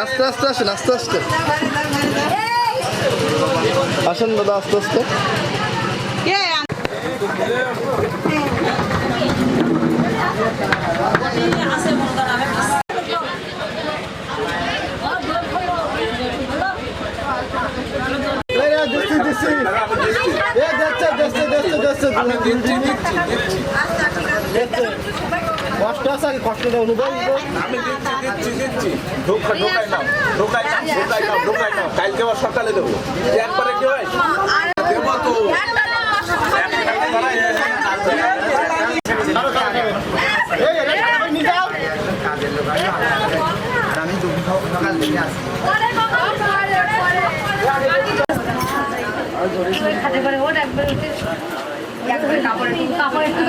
আস্তে আস্তে আসেন আস্তে আস্তে। আসেন দাদা আস্তে আস্তে। দিচ্ছে, দিচ্ছে। দিচ্ছে। কষ্ট আছে আগে কষ্টটা অনুভব। আমি দিচ্ছি দিচ্ছি দিচ্ছি ঢোকা ঢোকাই নাও ঢোকাই নাও ঢোকাই নাও ঢোকাই নাও। কালকে আবার সকালে দেবো। একবারে কি হয় দেবো তো। যাও। খাতে করে ওর একবার উঠে। একবারে কাপড়ে কাপড়ে